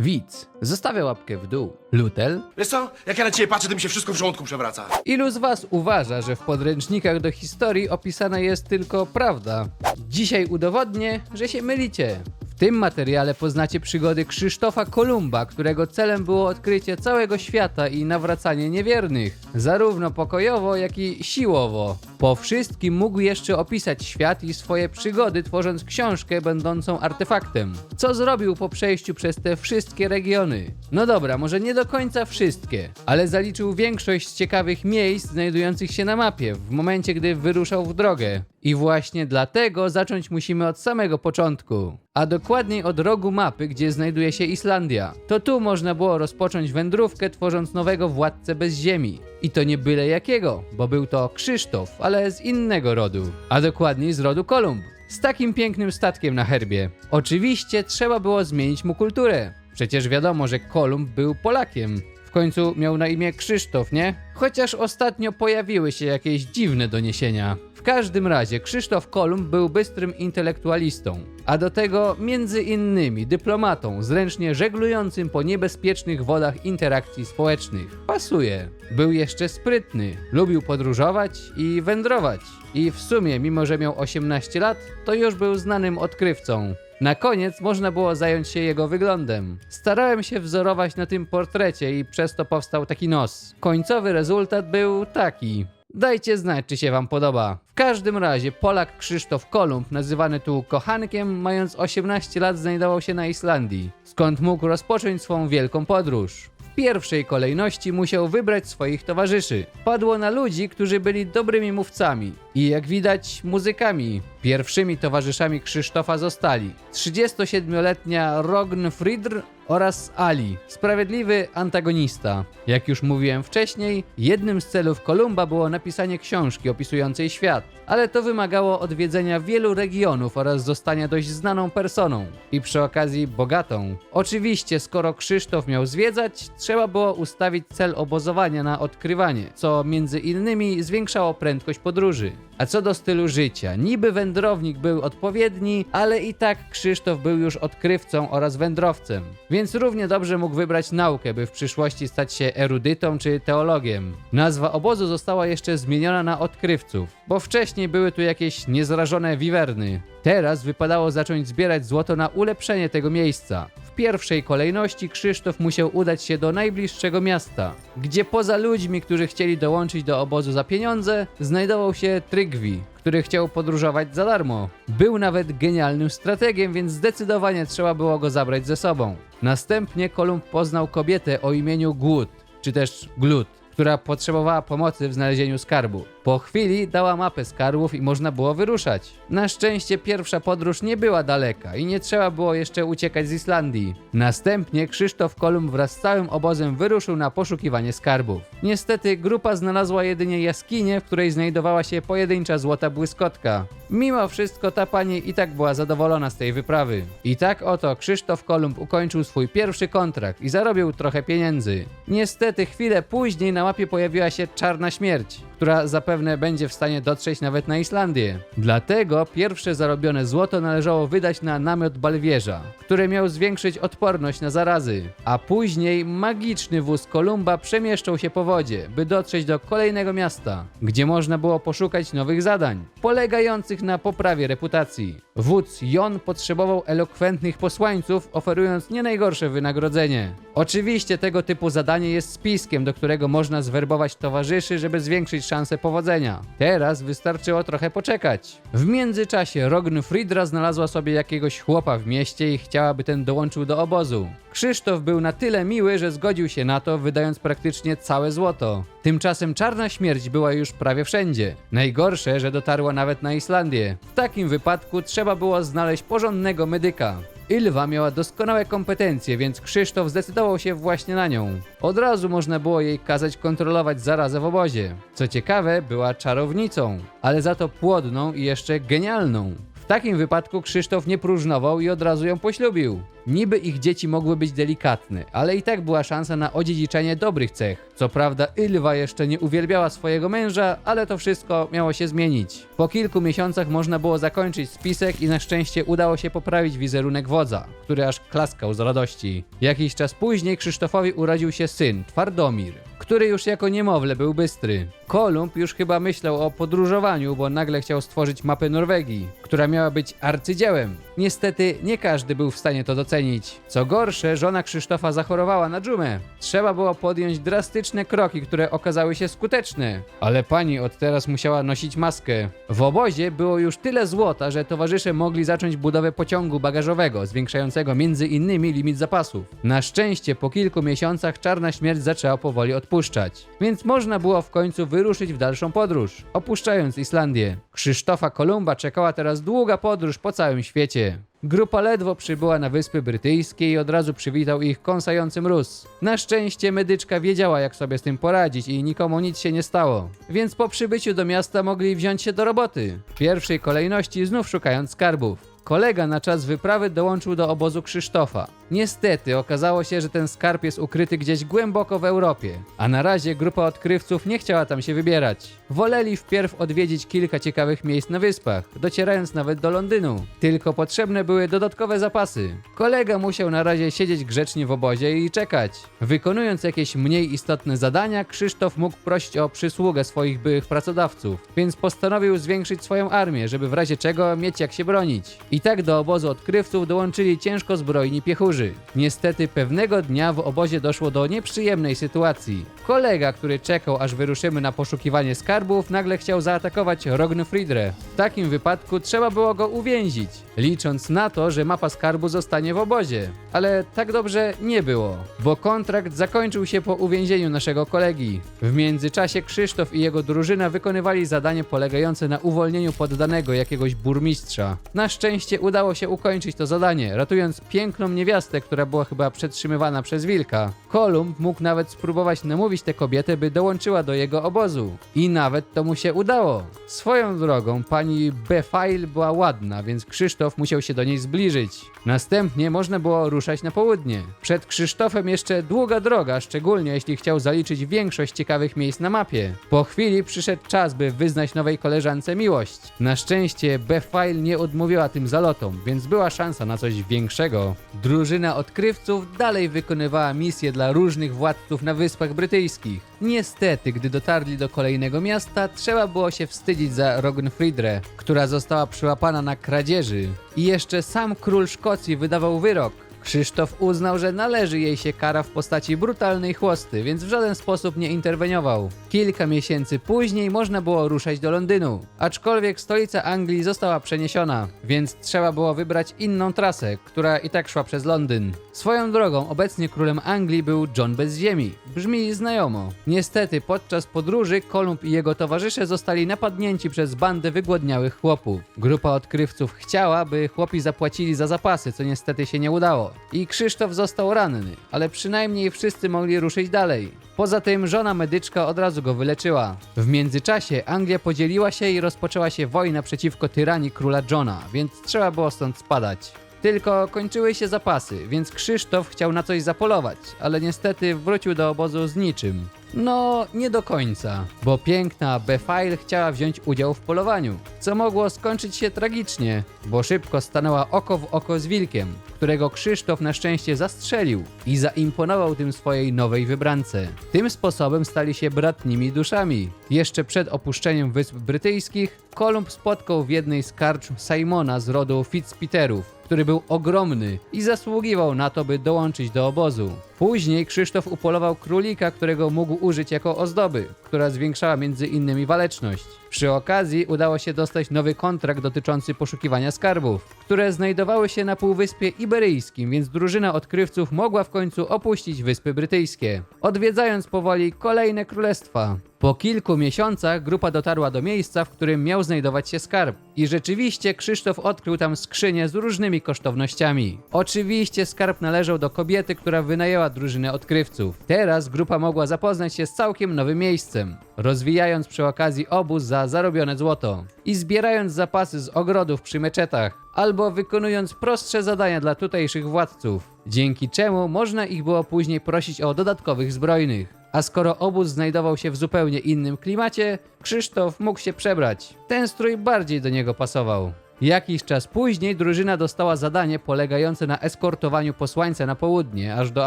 Widz, zostawia łapkę w dół. Lutel? Wiesz co? Jak ja na ciebie patrzę, to mi się wszystko w żołądku przewraca. Ilu z was uważa, że w podręcznikach do historii opisana jest tylko prawda? Dzisiaj udowodnię, że się mylicie. Tym materiale poznacie przygody Krzysztofa Kolumba, którego celem było odkrycie całego świata i nawracanie niewiernych, zarówno pokojowo, jak i siłowo. Po wszystkim mógł jeszcze opisać świat i swoje przygody, tworząc książkę będącą artefaktem. Co zrobił po przejściu przez te wszystkie regiony? No dobra, może nie do końca wszystkie, ale zaliczył większość ciekawych miejsc znajdujących się na mapie w momencie, gdy wyruszał w drogę. I właśnie dlatego zacząć musimy od samego początku. A dokładniej od rogu mapy, gdzie znajduje się Islandia. To tu można było rozpocząć wędrówkę, tworząc nowego władcę bez ziemi. I to nie byle jakiego, bo był to Krzysztof, ale z innego rodu. A dokładniej z rodu Kolumb. Z takim pięknym statkiem na herbie. Oczywiście trzeba było zmienić mu kulturę. Przecież wiadomo, że Kolumb był Polakiem. W końcu miał na imię Krzysztof, nie? Chociaż ostatnio pojawiły się jakieś dziwne doniesienia. W każdym razie Krzysztof Kolumb był bystrym intelektualistą, a do tego między innymi dyplomatą, zręcznie żeglującym po niebezpiecznych wodach interakcji społecznych. Pasuje. Był jeszcze sprytny, lubił podróżować i wędrować. I w sumie, mimo że miał 18 lat, to już był znanym odkrywcą. Na koniec można było zająć się jego wyglądem. Starałem się wzorować na tym portrecie i przez to powstał taki nos. Końcowy rezultat był taki. Dajcie znać, czy się wam podoba. W każdym razie Polak Krzysztof Kolumb, nazywany tu kochankiem, mając 18 lat znajdował się na Islandii, skąd mógł rozpocząć swą wielką podróż. W pierwszej kolejności musiał wybrać swoich towarzyszy. Padło na ludzi, którzy byli dobrymi mówcami i jak widać muzykami. Pierwszymi towarzyszami Krzysztofa zostali 37-letnia Rogn Fridr oraz Ali, sprawiedliwy antagonista. Jak już mówiłem wcześniej, jednym z celów Kolumba było napisanie książki opisującej świat, ale to wymagało odwiedzenia wielu regionów oraz zostania dość znaną personą i przy okazji bogatą. Oczywiście, skoro Krzysztof miał zwiedzać, trzeba było ustawić cel obozowania na odkrywanie, co między innymi zwiększało prędkość podróży. A co do stylu życia, niby wędrownik był odpowiedni, ale i tak Krzysztof był już odkrywcą oraz wędrowcem, więc równie dobrze mógł wybrać naukę, by w przyszłości stać się erudytą czy teologiem. Nazwa obozu została jeszcze zmieniona na odkrywców, bo wcześniej były tu jakieś niezrażone wiwerny. Teraz wypadało zacząć zbierać złoto na ulepszenie tego miejsca. W pierwszej kolejności Krzysztof musiał udać się do najbliższego miasta, gdzie poza ludźmi, którzy chcieli dołączyć do obozu za pieniądze, znajdował się Trygwi, który chciał podróżować za darmo. Był nawet genialnym strategiem, więc zdecydowanie trzeba było go zabrać ze sobą. Następnie Kolumb poznał kobietę o imieniu Głód, czy też Glut, która potrzebowała pomocy w znalezieniu skarbu. Po chwili dała mapę skarbów i można było wyruszać. Na szczęście pierwsza podróż nie była daleka i nie trzeba było jeszcze uciekać z Islandii. Następnie Krzysztof Kolumb wraz z całym obozem wyruszył na poszukiwanie skarbów. Niestety grupa znalazła jedynie jaskinię, w której znajdowała się pojedyncza złota błyskotka. Mimo wszystko ta pani i tak była zadowolona z tej wyprawy. I tak oto Krzysztof Kolumb ukończył swój pierwszy kontrakt i zarobił trochę pieniędzy. Niestety chwilę później na mapie pojawiła się czarna śmierć która zapewne będzie w stanie dotrzeć nawet na Islandię. Dlatego pierwsze zarobione złoto należało wydać na namiot Balwierza, który miał zwiększyć odporność na zarazy, a później magiczny wóz Kolumba przemieszczał się po wodzie, by dotrzeć do kolejnego miasta, gdzie można było poszukać nowych zadań, polegających na poprawie reputacji. Wódz Jon potrzebował elokwentnych posłańców, oferując nie najgorsze wynagrodzenie. Oczywiście tego typu zadanie jest spiskiem, do którego można zwerbować towarzyszy, żeby zwiększyć szanse powodzenia. Teraz wystarczyło trochę poczekać. W międzyczasie Rogn Fridra znalazła sobie jakiegoś chłopa w mieście i chciała, by ten dołączył do obozu. Krzysztof był na tyle miły, że zgodził się na to, wydając praktycznie całe złoto. Tymczasem czarna śmierć była już prawie wszędzie. Najgorsze, że dotarła nawet na Islandię. W takim wypadku trzeba było znaleźć porządnego medyka. Ylwa miała doskonałe kompetencje, więc Krzysztof zdecydował się właśnie na nią. Od razu można było jej kazać kontrolować zarazę w obozie. Co ciekawe, była czarownicą, ale za to płodną i jeszcze genialną. Takim wypadku Krzysztof nie próżnował i od razu ją poślubił. Niby ich dzieci mogły być delikatne, ale i tak była szansa na odziedziczenie dobrych cech. Co prawda Ylwa jeszcze nie uwielbiała swojego męża, ale to wszystko miało się zmienić. Po kilku miesiącach można było zakończyć spisek i na szczęście udało się poprawić wizerunek wodza, który aż klaskał z radości. Jakiś czas później Krzysztofowi urodził się syn, Twardomir, który już jako niemowlę był bystry. Kolumb już chyba myślał o podróżowaniu, bo nagle chciał stworzyć mapę Norwegii, która miała być arcydziełem. Niestety nie każdy był w stanie to docenić. Co gorsze, żona Krzysztofa zachorowała na dżumę. Trzeba było podjąć drastyczne kroki, które okazały się skuteczne. Ale pani od teraz musiała nosić maskę. W obozie było już tyle złota, że towarzysze mogli zacząć budowę pociągu bagażowego, zwiększającego między innymi limit zapasów. Na szczęście po kilku miesiącach czarna śmierć zaczęła powoli odpuszczać, więc można było w końcu wyruszyć w dalszą podróż, opuszczając Islandię. Krzysztofa Kolumba czekała teraz długa podróż po całym świecie. Grupa ledwo przybyła na Wyspy Brytyjskie i od razu przywitał ich kąsający mróz. Na szczęście medyczka wiedziała jak sobie z tym poradzić i nikomu nic się nie stało. Więc po przybyciu do miasta mogli wziąć się do roboty. W pierwszej kolejności znów szukając skarbów. Kolega na czas wyprawy dołączył do obozu Krzysztofa. Niestety okazało się, że ten skarb jest ukryty gdzieś głęboko w Europie, a na razie grupa odkrywców nie chciała tam się wybierać. Woleli wpierw odwiedzić kilka ciekawych miejsc na wyspach, docierając nawet do Londynu. Tylko potrzebne były dodatkowe zapasy. Kolega musiał na razie siedzieć grzecznie w obozie i czekać. Wykonując jakieś mniej istotne zadania, Krzysztof mógł prosić o przysługę swoich byłych pracodawców, więc postanowił zwiększyć swoją armię, żeby w razie czego mieć jak się bronić. I tak do obozu odkrywców dołączyli ciężko zbrojni piechurzy. Niestety pewnego dnia w obozie doszło do nieprzyjemnej sytuacji. Kolega, który czekał aż wyruszymy na poszukiwanie skarbów, nagle chciał zaatakować Rognfridre. W takim wypadku trzeba było go uwięzić, licząc na to, że mapa skarbu zostanie w obozie. Ale tak dobrze nie było, bo kontrakt zakończył się po uwięzieniu naszego kolegi. W międzyczasie Krzysztof i jego drużyna wykonywali zadanie polegające na uwolnieniu poddanego jakiegoś burmistrza. Na szczęście udało się ukończyć to zadanie, ratując piękną niewiastę, która była chyba przetrzymywana przez wilka. Kolumb mógł nawet spróbować namówić tę kobietę, by dołączyła do jego obozu. I nawet to mu się udało. Swoją drogą, pani Befail była ładna, więc Krzysztof musiał się do niej zbliżyć. Następnie można było ruszać na południe. Przed Krzysztofem jeszcze długa droga, szczególnie jeśli chciał zaliczyć większość ciekawych miejsc na mapie. Po chwili przyszedł czas, by wyznać nowej koleżance miłość. Na szczęście Befail nie odmówiła tym zalotom, więc była szansa na coś większego. Drużyna odkrywców dalej wykonywała misje dla różnych władców na Wyspach Brytyjskich. Niestety, gdy dotarli do kolejnego miasta, trzeba było się wstydzić za Rognfridre, która została przyłapana na kradzieży. I jeszcze sam król Szkocji wydawał wyrok. Krzysztof uznał, że należy jej się kara w postaci brutalnej chłosty, więc w żaden sposób nie interweniował. Kilka miesięcy później można było ruszać do Londynu, aczkolwiek stolica Anglii została przeniesiona, więc trzeba było wybrać inną trasę, która i tak szła przez Londyn. Swoją drogą, obecnie królem Anglii był John bez ziemi. Brzmi znajomo. Niestety, podczas podróży Kolumb i jego towarzysze zostali napadnięci przez bandę wygłodniałych chłopów. Grupa odkrywców chciała, by chłopi zapłacili za zapasy, co niestety się nie udało. I Krzysztof został ranny, ale przynajmniej wszyscy mogli ruszyć dalej. Poza tym żona medyczka od razu go wyleczyła. W międzyczasie Anglia podzieliła się i rozpoczęła się wojna przeciwko tyranii króla Johna, więc trzeba było stąd spadać. Tylko kończyły się zapasy, więc Krzysztof chciał na coś zapolować, ale niestety wrócił do obozu z niczym. No, nie do końca, bo piękna Befail chciała wziąć udział w polowaniu, co mogło skończyć się tragicznie, bo szybko stanęła oko w oko z wilkiem, którego Krzysztof na szczęście zastrzelił i zaimponował tym swojej nowej wybrance. Tym sposobem stali się bratnimi duszami. Jeszcze przed opuszczeniem Wysp Brytyjskich, Kolumb spotkał w jednej z karczm Simona z rodu Fitzpeterów, który był ogromny i zasługiwał na to, by dołączyć do obozu. Później Krzysztof upolował królika, którego mógł użyć jako ozdoby, która zwiększała między innymi waleczność. Przy okazji udało się dostać nowy kontrakt dotyczący poszukiwania skarbów, które znajdowały się na Półwyspie Iberyjskim, więc drużyna odkrywców mogła w końcu opuścić Wyspy Brytyjskie, odwiedzając powoli kolejne królestwa. Po kilku miesiącach grupa dotarła do miejsca, w którym miał znajdować się skarb. I rzeczywiście Krzysztof odkrył tam skrzynię z różnymi kosztownościami. Oczywiście skarb należał do kobiety, która wynajęła cała drużyna odkrywców. Teraz grupa mogła zapoznać się z całkiem nowym miejscem, rozwijając przy okazji obóz za zarobione złoto i zbierając zapasy z ogrodów przy meczetach, albo wykonując prostsze zadania dla tutejszych władców, dzięki czemu można ich było później prosić o dodatkowych zbrojnych. A skoro obóz znajdował się w zupełnie innym klimacie, Krzysztof mógł się przebrać. Ten strój bardziej do niego pasował. Jakiś czas później drużyna dostała zadanie polegające na eskortowaniu posłańca na południe, aż do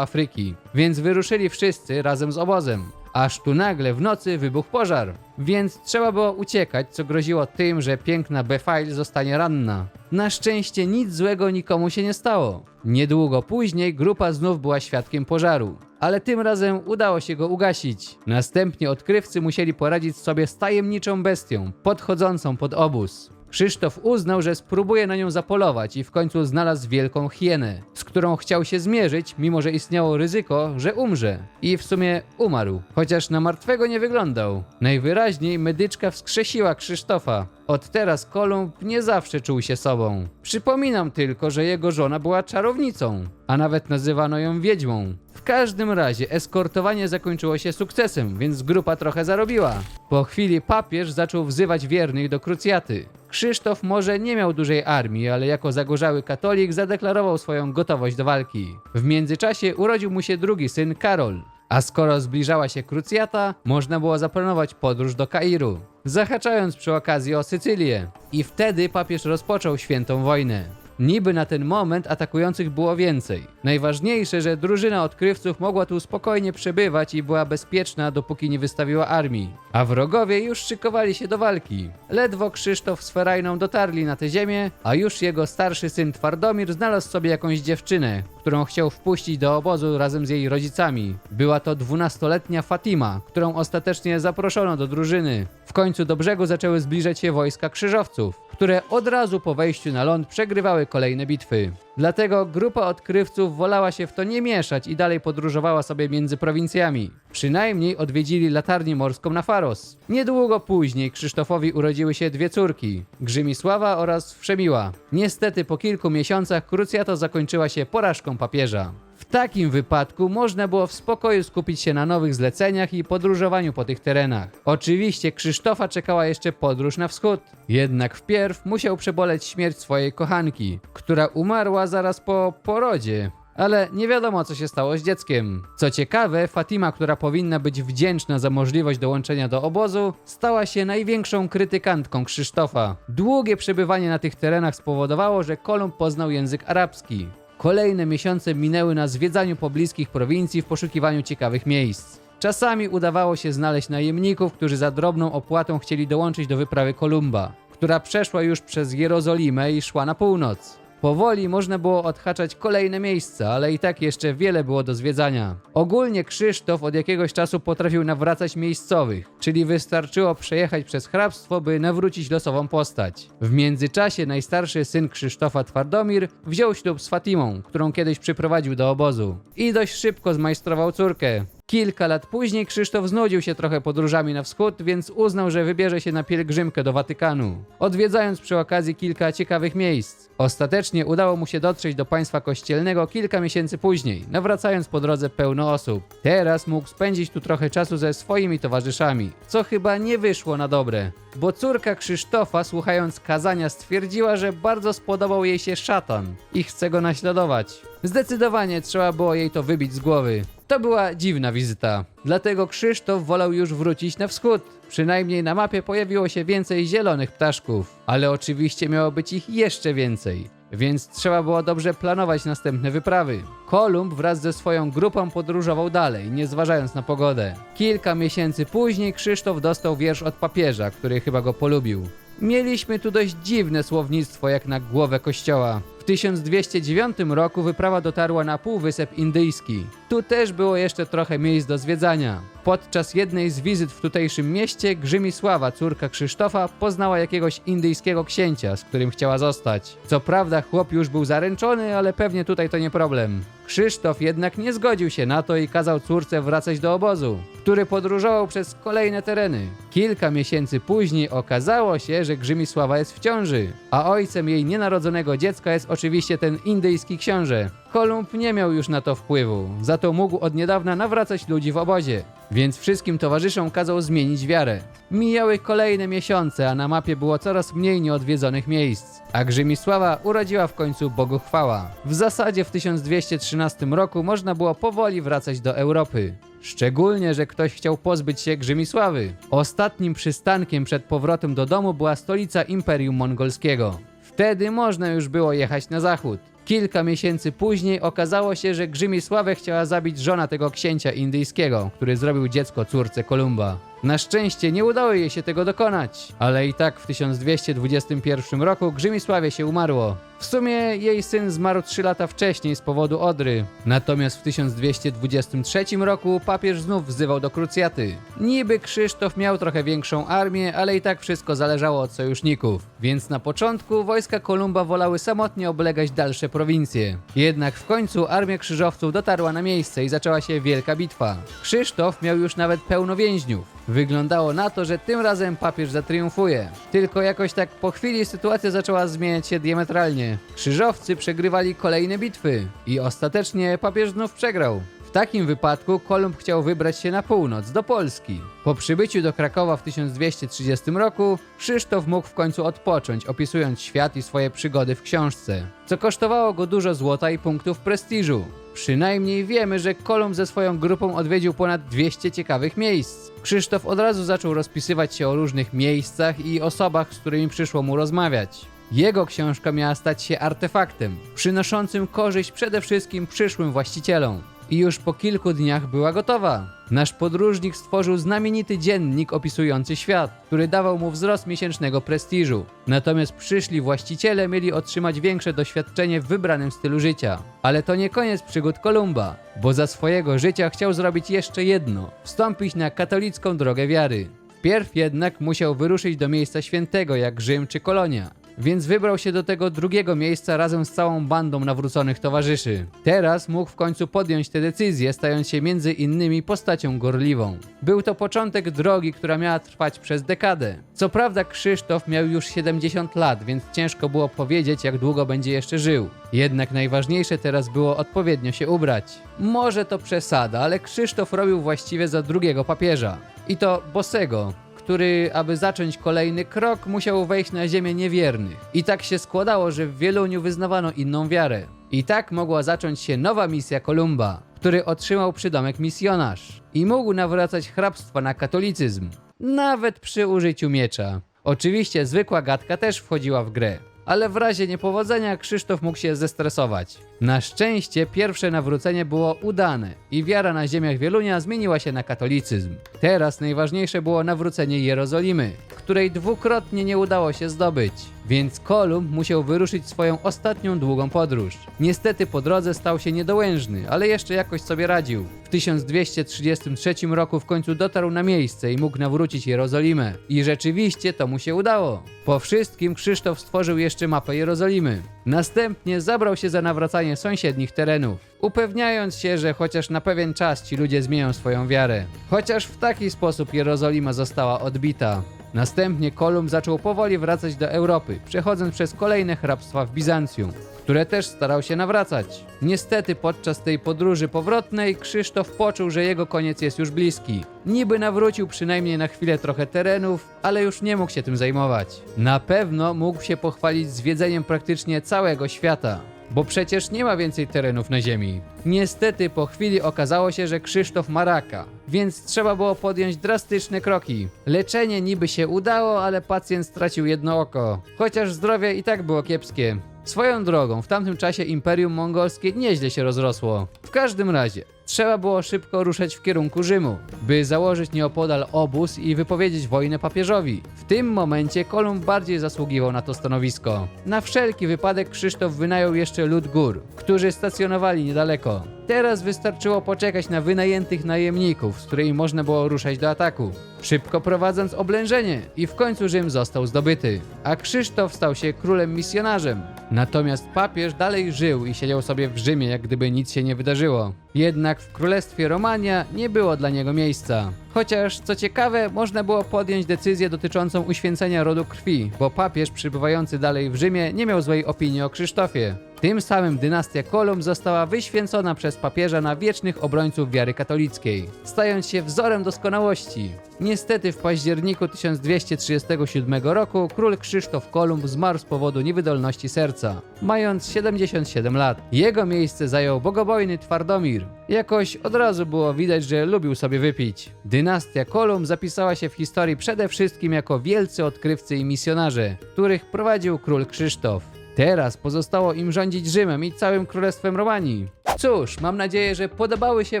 Afryki, więc wyruszyli wszyscy razem z obozem. Aż tu nagle w nocy wybuchł pożar, więc trzeba było uciekać, co groziło tym, że piękna Befail zostanie ranna. Na szczęście nic złego nikomu się nie stało. Niedługo później grupa znów była świadkiem pożaru, ale tym razem udało się go ugasić. Następnie odkrywcy musieli poradzić sobie z tajemniczą bestią, podchodzącą pod obóz. Krzysztof uznał, że spróbuje na nią zapolować i w końcu znalazł wielką hienę, z którą chciał się zmierzyć, mimo że istniało ryzyko, że umrze. I w sumie umarł, chociaż na martwego nie wyglądał. Najwyraźniej medyczka wskrzesiła Krzysztofa. Od teraz Kolumb nie zawsze czuł się sobą. Przypominam tylko, że jego żona była czarownicą, a nawet nazywano ją wiedźmą. W każdym razie eskortowanie zakończyło się sukcesem, więc grupa trochę zarobiła. Po chwili papież zaczął wzywać wiernych do krucjaty. Krzysztof może nie miał dużej armii, ale jako zagorzały katolik zadeklarował swoją gotowość do walki. W międzyczasie urodził mu się drugi syn Karol. A skoro zbliżała się krucjata, można było zaplanować podróż do Kairu, zahaczając przy okazji o Sycylię. I wtedy papież rozpoczął świętą wojnę. Niby na ten moment atakujących było więcej. Najważniejsze, że drużyna odkrywców mogła tu spokojnie przebywać i była bezpieczna, dopóki nie wystawiła armii. A wrogowie już szykowali się do walki. Ledwo Krzysztof z Ferajną dotarli na tę ziemię, a już jego starszy syn Twardomir znalazł sobie jakąś dziewczynę, którą chciał wpuścić do obozu razem z jej rodzicami. Była to dwunastoletnia Fatima, którą ostatecznie zaproszono do drużyny. W końcu do brzegu zaczęły zbliżać się wojska krzyżowców, które od razu po wejściu na ląd przegrywały kolejne bitwy. Dlatego grupa odkrywców wolała się w to nie mieszać i dalej podróżowała sobie między prowincjami. Przynajmniej odwiedzili latarnię morską na Faros. Niedługo później Krzysztofowi urodziły się dwie córki, Grzymisława oraz Wszemiła. Niestety po kilku miesiącach krucjata zakończyła się porażką papieża. W takim wypadku można było w spokoju skupić się na nowych zleceniach i podróżowaniu po tych terenach. Oczywiście Krzysztofa czekała jeszcze podróż na wschód. Jednak wpierw musiał przeboleć śmierć swojej kochanki, która umarła zaraz po porodzie. Ale nie wiadomo, co się stało z dzieckiem. Co ciekawe, Fatima, która powinna być wdzięczna za możliwość dołączenia do obozu, stała się największą krytykantką Krzysztofa. Długie przebywanie na tych terenach spowodowało, że Kolumb poznał język arabski. Kolejne miesiące minęły na zwiedzaniu pobliskich prowincji w poszukiwaniu ciekawych miejsc. Czasami udawało się znaleźć najemników, którzy za drobną opłatą chcieli dołączyć do wyprawy Kolumba, która przeszła już przez Jerozolimę i szła na północ. Powoli można było odhaczać kolejne miejsca, ale i tak jeszcze wiele było do zwiedzania. Ogólnie Krzysztof od jakiegoś czasu potrafił nawracać miejscowych, czyli wystarczyło przejechać przez hrabstwo, by nawrócić losową postać. W międzyczasie najstarszy syn Krzysztofa Twardomir wziął ślub z Fatimą, którą kiedyś przyprowadził do obozu. I dość szybko zmajstrował córkę. Kilka lat później Krzysztof znudził się trochę podróżami na wschód, więc uznał, że wybierze się na pielgrzymkę do Watykanu, odwiedzając przy okazji kilka ciekawych miejsc. Ostatecznie udało mu się dotrzeć do państwa kościelnego kilka miesięcy później, nawracając po drodze pełno osób. Teraz mógł spędzić tu trochę czasu ze swoimi towarzyszami, co chyba nie wyszło na dobre, bo córka Krzysztofa, słuchając kazania, stwierdziła, że bardzo spodobał jej się szatan i chce go naśladować. Zdecydowanie trzeba było jej to wybić z głowy. To była dziwna wizyta. Dlatego Krzysztof wolał już wrócić na wschód. Przynajmniej na mapie pojawiło się więcej zielonych ptaszków, ale oczywiście miało być ich jeszcze więcej. Więc trzeba było dobrze planować następne wyprawy. Kolumb wraz ze swoją grupą podróżował dalej, nie zważając na pogodę. Kilka miesięcy później Krzysztof dostał wiersz od papieża, który chyba go polubił. Mieliśmy tu dość dziwne słownictwo jak na głowę kościoła. W 1209 roku wyprawa dotarła na Półwysep Indyjski. Tu też było jeszcze trochę miejsc do zwiedzania. Podczas jednej z wizyt w tutejszym mieście Grzymisława, córka Krzysztofa, poznała jakiegoś indyjskiego księcia, z którym chciała zostać. Co prawda chłop już był zaręczony, ale pewnie tutaj to nie problem. Krzysztof jednak nie zgodził się na to i kazał córce wracać do obozu, który podróżował przez kolejne tereny. Kilka miesięcy później okazało się, że Grzymisława jest w ciąży, a ojcem jej nienarodzonego dziecka jest oczywiście ten indyjski książę. Kolumb nie miał już na to wpływu, za to mógł od niedawna nawracać ludzi w obozie, więc wszystkim towarzyszom kazał zmienić wiarę. Mijały kolejne miesiące, a na mapie było coraz mniej nieodwiedzonych miejsc. A Grzymisława urodziła w końcu Boguchwała. W zasadzie w 1213 roku można było powoli wracać do Europy. Szczególnie, że ktoś chciał pozbyć się Grzymisławy. Ostatnim przystankiem przed powrotem do domu była stolica Imperium Mongolskiego. Wtedy można już było jechać na zachód. Kilka miesięcy później okazało się, że Grzymisławę chciała zabić żona tego księcia indyjskiego, który zrobił dziecko córce Kolumba. Na szczęście nie udało jej się tego dokonać, ale i tak w 1221 roku Grzymisławie się umarło. W sumie jej syn zmarł 3 lata wcześniej z powodu Odry. Natomiast w 1223 roku papież znów wzywał do krucjaty. Niby Krzysztof miał trochę większą armię, ale i tak wszystko zależało od sojuszników. Więc na początku wojska Kolumba wolały samotnie oblegać dalsze prowincje. Jednak w końcu armia krzyżowców dotarła na miejsce i zaczęła się wielka bitwa. Krzysztof miał już nawet pełno więźniów. Wyglądało na to, że tym razem papież zatriumfuje. Tylko jakoś tak po chwili sytuacja zaczęła zmieniać się diametralnie. Krzyżowcy przegrywali kolejne bitwy i ostatecznie papież znów przegrał. W takim wypadku Kolumb chciał wybrać się na północ, do Polski. Po przybyciu do Krakowa w 1230 roku Krzysztof mógł w końcu odpocząć, opisując świat i swoje przygody w książce, co kosztowało go dużo złota i punktów prestiżu. Przynajmniej wiemy, że Kolumb ze swoją grupą odwiedził ponad 200 ciekawych miejsc. Krzysztof od razu zaczął rozpisywać się o różnych miejscach i osobach, z którymi przyszło mu rozmawiać. Jego książka miała stać się artefaktem, przynoszącym korzyść przede wszystkim przyszłym właścicielom. I już po kilku dniach była gotowa. Nasz podróżnik stworzył znamienity dziennik opisujący świat, który dawał mu wzrost miesięcznego prestiżu. Natomiast przyszli właściciele mieli otrzymać większe doświadczenie w wybranym stylu życia. Ale to nie koniec przygód Kolumba, bo za swojego życia chciał zrobić jeszcze jedno wstąpić na katolicką drogę wiary. Wpierw jednak musiał wyruszyć do miejsca świętego jak Rzym czy Kolonia więc wybrał się do tego drugiego miejsca razem z całą bandą nawróconych towarzyszy. Teraz mógł w końcu podjąć tę decyzję, stając się między innymi postacią gorliwą. Był to początek drogi, która miała trwać przez dekadę. Co prawda Krzysztof miał już 70 lat, więc ciężko było powiedzieć, jak długo będzie jeszcze żył. Jednak najważniejsze teraz było odpowiednio się ubrać. Może to przesada, ale Krzysztof robił właściwie za drugiego papieża. I to bosego, który, aby zacząć kolejny krok, musiał wejść na ziemię niewiernych. I tak się składało, że w Wieluniu wyznawano inną wiarę. I tak mogła zacząć się nowa misja Kolumba, który otrzymał przydomek misjonarz i mógł nawracać hrabstwa na katolicyzm, nawet przy użyciu miecza. Oczywiście zwykła gadka też wchodziła w grę, ale w razie niepowodzenia Krzysztof mógł się zestresować. Na szczęście pierwsze nawrócenie było udane i wiara na ziemiach Wielunia zmieniła się na katolicyzm. Teraz najważniejsze było nawrócenie Jerozolimy, której dwukrotnie nie udało się zdobyć. Więc Kolumb musiał wyruszyć swoją ostatnią długą podróż. Niestety po drodze stał się niedołężny, ale jeszcze jakoś sobie radził. W 1233 roku w końcu dotarł na miejsce i mógł nawrócić Jerozolimę. I rzeczywiście to mu się udało. Po wszystkim Krzysztof stworzył jeszcze mapę Jerozolimy. Następnie zabrał się za nawracanie sąsiednich terenów, upewniając się, że chociaż na pewien czas ci ludzie zmienią swoją wiarę. Chociaż w taki sposób Jerozolima została odbita. Następnie Kolumb zaczął powoli wracać do Europy, przechodząc przez kolejne hrabstwa w Bizancjum, które też starał się nawracać. Niestety podczas tej podróży powrotnej Krzysztof poczuł, że jego koniec jest już bliski. Niby nawrócił przynajmniej na chwilę trochę terenów, ale już nie mógł się tym zajmować. Na pewno mógł się pochwalić zwiedzeniem praktycznie całego świata. Bo przecież nie ma więcej terenów na Ziemi. Niestety po chwili okazało się, że Krzysztof ma raka, więc trzeba było podjąć drastyczne kroki. Leczenie niby się udało, ale pacjent stracił jedno oko. Chociaż zdrowie i tak było kiepskie. Swoją drogą, w tamtym czasie Imperium Mongolskie nieźle się rozrosło. W każdym razie, trzeba było szybko ruszać w kierunku Rzymu, by założyć nieopodal obóz i wypowiedzieć wojnę papieżowi. W tym momencie Kolumb bardziej zasługiwał na to stanowisko. Na wszelki wypadek Krzysztof wynajął jeszcze lud gór, którzy stacjonowali niedaleko. Teraz wystarczyło poczekać na wynajętych najemników, z którymi można było ruszać do ataku, szybko prowadząc oblężenie i w końcu Rzym został zdobyty, a Krzysztof stał się królem misjonarzem. Natomiast papież dalej żył i siedział sobie w Rzymie, jak gdyby nic się nie wydarzyło. Jednak w królestwie Romania nie było dla niego miejsca. Chociaż, co ciekawe, można było podjąć decyzję dotyczącą uświęcenia rodu krwi, bo papież przybywający dalej w Rzymie nie miał złej opinii o Krzysztofie. Tym samym dynastia Kolumb została wyświęcona przez papieża na wiecznych obrońców wiary katolickiej, stając się wzorem doskonałości. Niestety w październiku 1237 roku król Krzysztof Kolumb zmarł z powodu niewydolności serca, mając 77 lat. Jego miejsce zajął bogobojny Twardomir. Jakoś od razu było widać, że lubił sobie wypić. Dynastia Kolumb zapisała się w historii przede wszystkim jako wielcy odkrywcy i misjonarze, których prowadził król Krzysztof. Teraz pozostało im rządzić Rzymem i całym królestwem Romanii. Cóż, mam nadzieję, że podobały się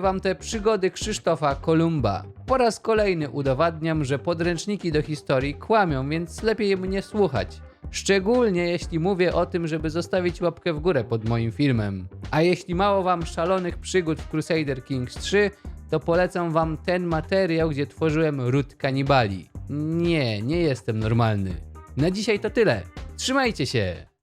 Wam te przygody Krzysztofa Kolumba. Po raz kolejny udowadniam, że podręczniki do historii kłamią, więc lepiej mnie słuchać. Szczególnie jeśli mówię o tym, żeby zostawić łapkę w górę pod moim filmem. A jeśli mało Wam szalonych przygód w Crusader Kings 3, to polecam Wam ten materiał, gdzie tworzyłem ród kanibali. Nie, nie jestem normalny. Na dzisiaj to tyle. Trzymajcie się!